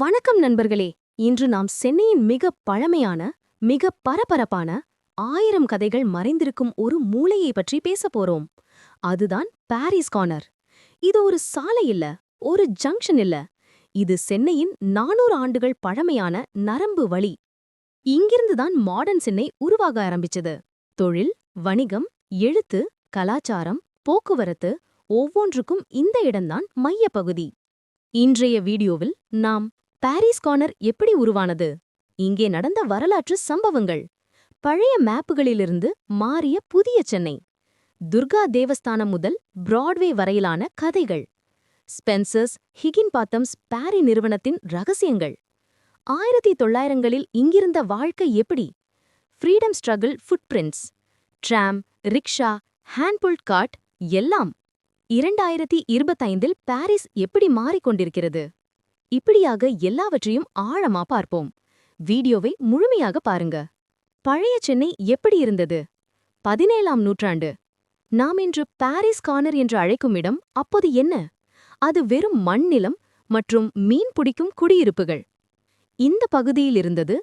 வணக்கம் நண்பர்களே. இன்று நாம் சென்னையின் மிக பழமையான மிக பரபரப்பான ஆயிரம் கதைகள் மறைந்திருக்கும் ஒரு மூளையை பற்றி பேசப் போறோம். அதுதான் பாரிஸ் கார்னர் இது ஒரு சாலை இல்ல ஒரு ஜங்ஷன் இல்ல. இது சென்னையின் நானூறு ஆண்டுகள் பழமையான நரம்பு வழி. இங்கிருந்துதான் மாடர்ன் சென்னை உருவாக ஆரம்பிச்சது. தொழில் வணிகம் எழுத்து கலாச்சாரம் போக்குவரத்து ஒவ்வொன்றுக்கும் இந்த இடம்தான் மையப்பகுதி இன்றைய வீடியோவில் நாம் பாரிஸ் கார்னர் எப்படி உருவானது? இங்கே நடந்த வரலாற்று சம்பவங்கள். பழைய மேப்புகளிலிருந்து மாறிய புதிய சென்னை. துர்கா தேவஸ்தானம் முதல் பிராட்வே வரையிலான கதைகள். ஸ்பென்சர்ஸ் ஹிகின்பாத்தம்ஸ் பாரி நிறுவனத்தின் ரகசியங்கள். ஆயிரத்தி தொள்ளாயிரங்களில் இங்கிருந்த வாழ்க்கை எப்படி? Freedom struggle footprints tram rickshaw hand pulled cart எல்லாம். இரண்டாயிரத்தி இருபத்தைந்தில் பாரிஸ் எப்படி மாறிக்கொண்டிருக்கிறது? இப்படியாக எல்லாவற்றையும் ஆழமா பார்ப்போம். வீடியோவை முழுமையாக பாருங்க. பழைய சென்னை எப்படி இருந்தது? பதினேழாம் நூற்றாண்டு. நாம் இன்று பாரிஸ் கார்னர் என்று அழைக்கும் இடம் அப்போது என்ன? அது வெறும் மண் நிலம் மற்றும் மீன் பிடிக்கும் குடியிருப்புகள். இந்த பகுதியில் இருந்தது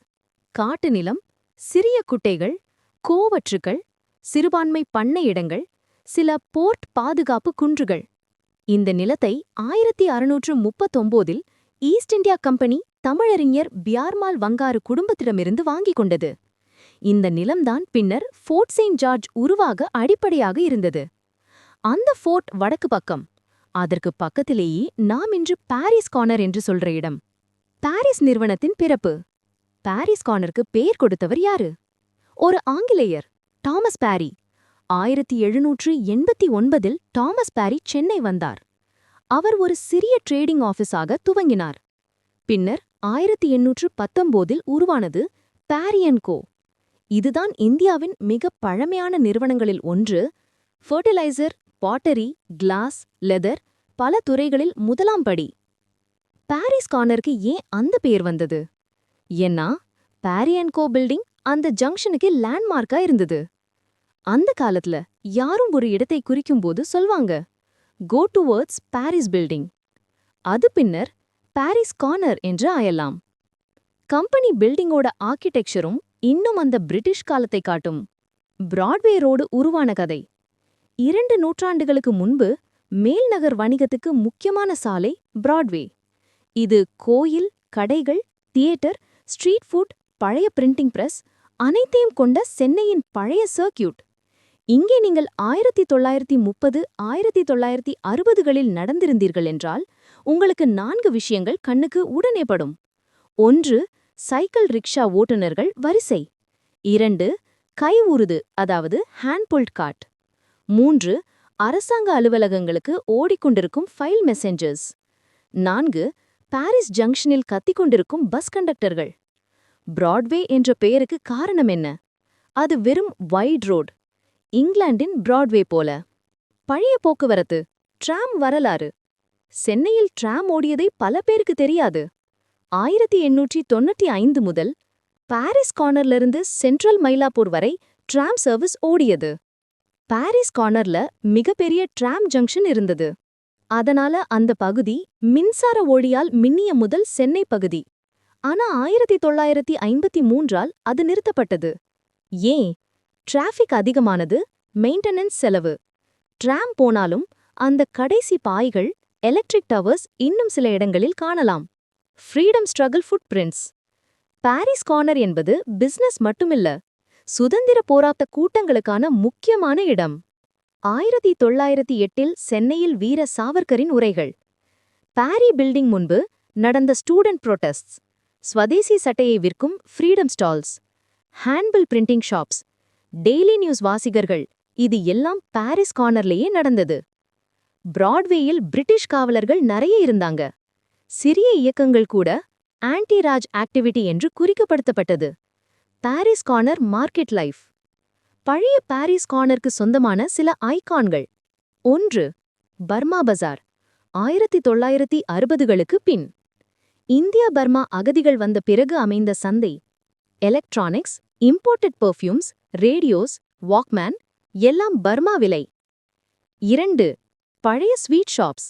காட்டு நிலம் சிறிய குட்டைகள் கோவற்றுகள் சிறுபான்மை பண்ணை இடங்கள் சில போர்ட் பாதுகாப்பு குன்றுகள். இந்த நிலத்தை ஆயிரத்தி அறுநூற்று முப்பத்தொம்போதில் ஈஸ்ட் இந்தியா கம்பெனி தமிழறிஞர் பியார்மால் வங்காறு குடும்பத்திடமிருந்து வாங்கிக் கொண்டது. இந்த நிலம்தான் பின்னர் ஃபோர்ட் செயின்ட் ஜார்ஜ் உருவாக அடிப்படையாக இருந்தது. அந்த ஃபோர்ட் வடக்கு பக்கம். அதற்கு பக்கத்திலேயே நாம் இன்று பாரிஸ் கார்னர் என்று சொல்ற இடம். பாரிஸ் நிறுவனத்தின் பிறப்பு. பாரிஸ் கார்னருக்கு பெயர் கொடுத்தவர் யாரு? ஒரு ஆங்கிலேயர் டாமஸ் பாரி. ஆயிரத்தி எழுநூற்று எண்பத்தி ஒன்பதில் டாமஸ் பாரி சென்னை வந்தார். அவர் ஒரு சிறிய ட்ரேடிங் ஆஃபீஸாக துவங்கினார். பின்னர் ஆயிரத்தி எண்ணூற்று பத்தொம்போதில் உருவானது பாரியன் கோ இதுதான் இந்தியாவின் மிக பழமையான நிறுவனங்களில் ஒன்று. ஃபர்டிலைசர் பாட்டரி கிளாஸ் லெதர் பல துறைகளில் முதலாம் படி. பாரிஸ் கார்னருக்கு ஏன் அந்த பேர் வந்தது? ஏன்னா பாரியன் கோ பில்டிங் அந்த ஜங்ஷனுக்கு லேண்ட்மார்க்கா இருந்தது. அந்த காலத்துல யாரும் ஒரு இடத்தை குறிக்கும்போது சொல்வாங்க. கோ டுவர்ட்ஸ் பாரிஸ் பில்டிங் அது பின்னர் பாரிஸ் கார்னர் என்று ஆயலாம் கம்பெனி பில்டிங்கோட ஆர்கிடெக்சரும் இன்னும் அந்த பிரிட்டிஷ் காலத்தை காட்டும். பிராட்வே ரோடு உருவான கதை. இரண்டு நூற்றாண்டுகளுக்கு முன்பு மேல்நகர் வணிகத்துக்கு முக்கியமான சாலை பிராட்வே இது கோயில் கடைகள் தியேட்டர் ஸ்ட்ரீட் ஃபுட் பழைய பிரிண்டிங் பிரஸ் அனைத்தையும் கொண்ட சென்னையின் பழைய சர்க்கியூட் இங்கே நீங்கள் ஆயிரத்தி தொள்ளாயிரத்தி முப்பது ஆயிரத்தி தொள்ளாயிரத்தி அறுபதுகளில் நடந்திருந்தீர்கள் என்றால் உங்களுக்கு நான்கு விஷயங்கள் கண்ணுக்கு உடனே படும். ஒன்று சைக்கிள் ரிக்ஷா ஓட்டுநர்கள் வரிசை. இரண்டு கை உருது அதாவது ஹேண்ட்புல்ட் கார்ட் மூன்று அரசாங்க அலுவலகங்களுக்கு ஓடிக்கொண்டிருக்கும் ஃபைல் மெசஞ்சர்ஸ் நான்கு பாரிஸ் ஜங்ஷனில் கத்திக்கொண்டிருக்கும் பஸ் கண்டக்டர்கள். பிராட்வே என்ற பெயருக்கு காரணம் என்ன? அது வெறும் வைட் ரோட் இங்கிலாந்தின் பிராட்வே போல. பழைய போக்குவரத்து டிராம் வரலாறு. சென்னையில் டிராம் ஓடியதை பல பேருக்கு தெரியாது. ஆயிரத்தி எண்ணூற்றி தொண்ணூற்றி ஐந்து முதல் பாரிஸ் கார்னர்லிருந்து சென்ட்ரல் மயிலாப்பூர் வரை டிராம் சர்வீஸ் ஓடியது. பாரிஸ் கார்னர்ல மிகப்பெரிய ட்ராம் ஜங்ஷன் இருந்தது. அதனால அந்த பகுதி மின்சார ஒளியால் மின்னிய முதல் சென்னை பகுதி. ஆனா ஆயிரத்தி தொள்ளாயிரத்தி ஐம்பத்தி மூன்றால் அது நிறுத்தப்பட்டது. ஏன்? டிராஃபிக் அதிகமானது மெயின்டெனன்ஸ் செலவு. ட்ராம் போனாலும் அந்த கடைசி பாய்கள் எலக்ட்ரிக் டவர்ஸ் இன்னும் சில இடங்களில் காணலாம். Freedom struggle footprints Parry's Corner என்பது பிசினஸ் மட்டுமில்ல சுதந்திர போராட்ட கூட்டங்களுக்கான முக்கியமான இடம். ஆயிரத்தி தொள்ளாயிரத்தி எட்டில் சென்னையில் வீர சாவர்கரின் உரைகள். பாரி பில்டிங் முன்பு நடந்த ஸ்டூடெண்ட் புரோட்டஸ்ட்ஸ் ஸ்வதேசி சட்டையை விற்கும் freedom stalls handbill printing shops daily news வாசிகர்கள் இது எல்லாம் பாரிஸ் கார்னர்லேயே நடந்தது. பிராட்வேயில் பிரிட்டிஷ் காவலர்கள் நிறைய இருந்தாங்க. சிறிய இயக்கங்கள் கூட ஆன்டி ராஜ் ஆக்டிவிட்டி என்று குறிக்கப்படுத்தப்பட்டது. Parry's Corner market life. பழைய பாரிஸ் கார்னருக்கு சொந்தமான சில ஐகான்கள். ஒன்று பர்மா பஜார் ஆயிரத்தி தொள்ளாயிரத்தி அறுபதுகளுக்கு பின். இந்தியா பர்மா அகதிகள் வந்த பிறகு அமைந்த சந்தை electronics imported perfumes radios walkman எல்லாம் பர்மா விலை. இரண்டு பழைய ஸ்வீட் ஷாப்ஸ்.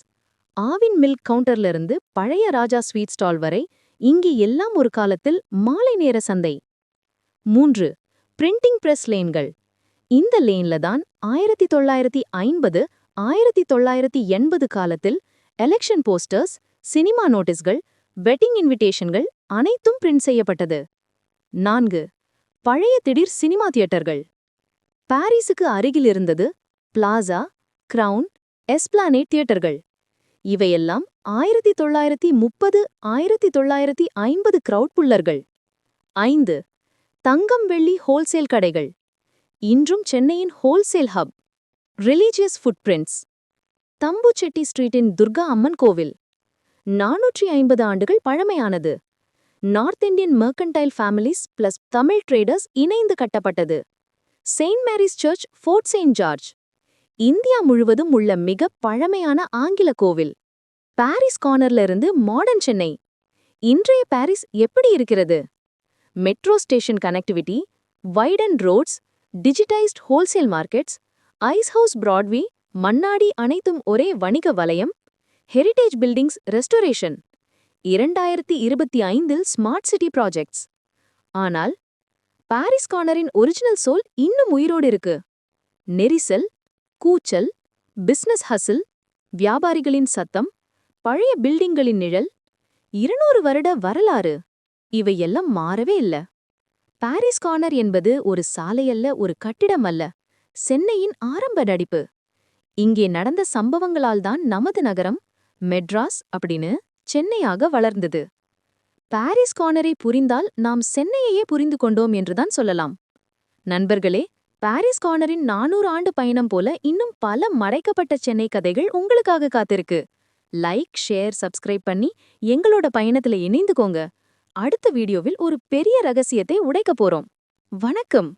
ஆவின் மில்க் கவுண்டர்லிருந்து பழைய ராஜா ஸ்வீட் ஸ்டால் வரை இங்கே எல்லாம் ஒரு காலத்தில் மாலை நேர சந்தை. மூன்று பிரிண்டிங் பிரஸ் லேன்கள். இந்த லேன்ல தான் ஆயிரத்தி தொள்ளாயிரத்தி ஐம்பது ஆயிரத்தி தொள்ளாயிரத்தி எண்பது காலத்தில் எலெக்ஷன் போஸ்டர்ஸ் சினிமா நோட்டீஸ்கள் வெட்டிங் இன்விடேஷன்கள் அனைத்தும் பிரிண்ட் செய்யப்பட்டது. நான்கு பழைய திடீர் சினிமா தியேட்டர்கள். பாரிஸுக்கு அருகில் இருந்தது பிளாசா கிரவுன் எஸ்பிளானேட் தியேட்டர்கள். இவையெல்லாம் ஆயிரத்தி தொள்ளாயிரத்தி முப்பது ஆயிரத்தி தொள்ளாயிரத்தி ஐம்பது கிரவுட் புல்லர்கள் ஐந்து தங்கம் வெள்ளி ஹோல்சேல் கடைகள். இன்றும் சென்னையின் wholesale hub religious footprints Thambu Chetty ஸ்ட்ரீட்டின் Durga Amman கோவில். நானூற்றி ஐம்பது ஆண்டுகள் பழமையானது. North Indian mercantile families plus Tamil traders இணைந்து கட்டப்பட்டது. Saint Mary's church Fort saint George India முழுவதும் உள்ள மிக பழமையான ஆங்கில கோவில். பாரிஸ் கார்னர்ல இருந்து மாடர்ன் சென்னை. இன்றைய பாரிஸ் எப்படி இருக்கிறது? Metro station connectivity widen roads digitised wholesale markets Ice House Broadway Mannady அனைத்தும் ஒரே வணிக வலயம் ஹெரிடேஜ் பில்டிங்ஸ் ரெஸ்டோரேஷன் இரண்டாயிரத்தி இருபத்தி ஐந்தில் ஸ்மார்ட் சிட்டி ப்ராஜெக்ட்ஸ் ஆனால் பாரிஸ் கார்னரின் ஒரிஜினல் சோல் இன்னும் உயிரோடு இருக்கு. நெரிசல் கூச்சல் பிசினஸ் ஹசில் வியாபாரிகளின் சத்தம் பழைய பில்டிங்களின் நிழல் இருநூறு வருட வரலாறு இவையெல்லாம் மாறவே இல்ல. பாரிஸ் கார்னர் என்பது ஒரு சாலையல்ல ஒரு கட்டிடம் அல்ல சென்னையின் ஆரம்ப நடிப்பு. இங்கே நடந்த சம்பவங்களால் தான் நமது நகரம் மெட்ராஸ் அப்படின்னு சென்னையாக வளர்ந்தது. பாரிஸ் கார்னரை புரிந்தால் நாம் சென்னையையே புரிந்து கொண்டோம் என்றுதான் சொல்லலாம். நண்பர்களே பாரிஸ் கார்னரின் நானூறு ஆண்டு பயணம் போல இன்னும் பல மறைக்கப்பட்ட சென்னை கதைகள் உங்களுக்காக காத்திருக்கு. லைக் ஷேர் சப்ஸ்கிரைப் பண்ணி எங்களோட பயணத்துல இணைந்துக்கோங்க. அடுத்த வீடியோவில் ஒரு பெரிய ரகசியத்தை உடைக்க போறோம். வணக்கம்.